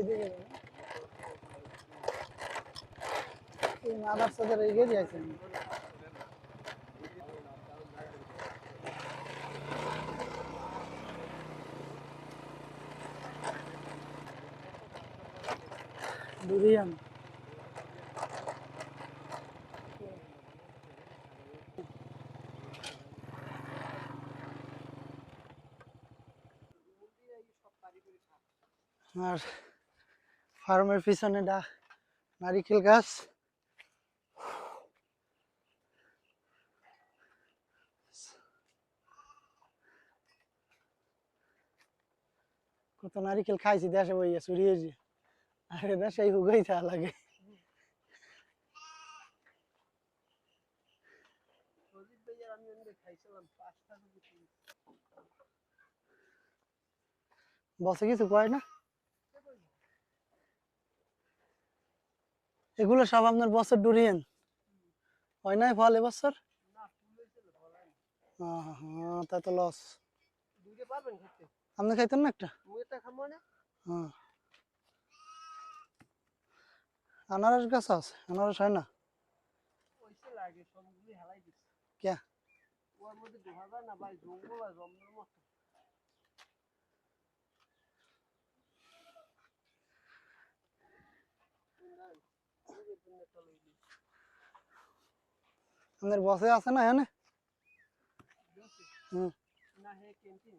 দিকে এই মাদ্রাসাদের এগিয়ে আছেন ডুরিয়ান আর ফার্মের পিছনে ডা নারিকেল গাছ। কত নারিকেল খাইছি দেশে বইয়া চুরিয়েছি আরে দেশে হুগাই থা লাগে। বসে কিছু কয় না? এগুলো সব আপনার বছর ডুরিয়েন? হয় নাই ফল এবছর? হ্যাঁ হ্যাঁ তা তো লস আপনি খাইতেন না একটা? হ্যাঁ। আনারস গাছ আছে আনারস হয় না? কে ওর মধ্যে না ভাই জঙ্গল আর জঙ্গলের মতো। আপনার বসে আছে না এখানে? হুম। না হে ক্যান্টিন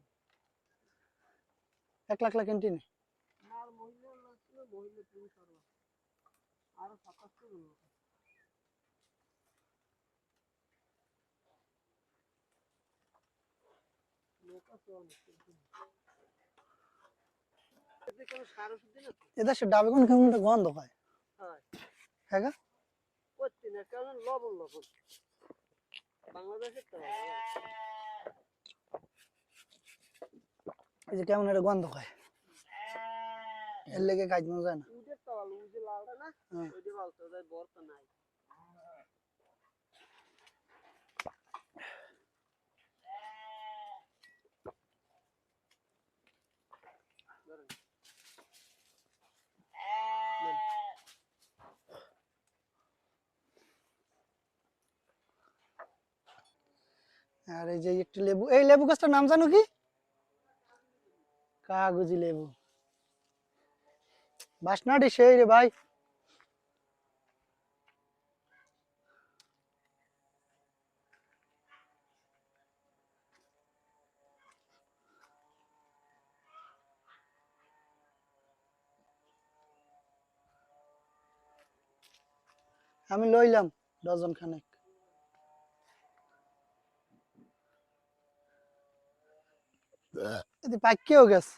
এক লাখ লাখ ক্যান্টিনে এদেশে ডাবে কোন কেমন গন্ধ হয় হ্যাঁ। হ্যাঁ লবণ লবণ? বাংলাদেশের এই যে কেমন একটা গন্ধ হয়। এর লেগে কাজ না। উজের তো উজে লালটা না? হ্যাঁ। ওইটা ভালো তো তো নাই। আর এই যে একটু লেবু, এই লেবু গাছটার নাম জানো কি? কাগজি লেবু। বাসনাটি সেই রে ভাই। আমি লইলাম ডজন খানেক এতে পাকিয়েও গেছে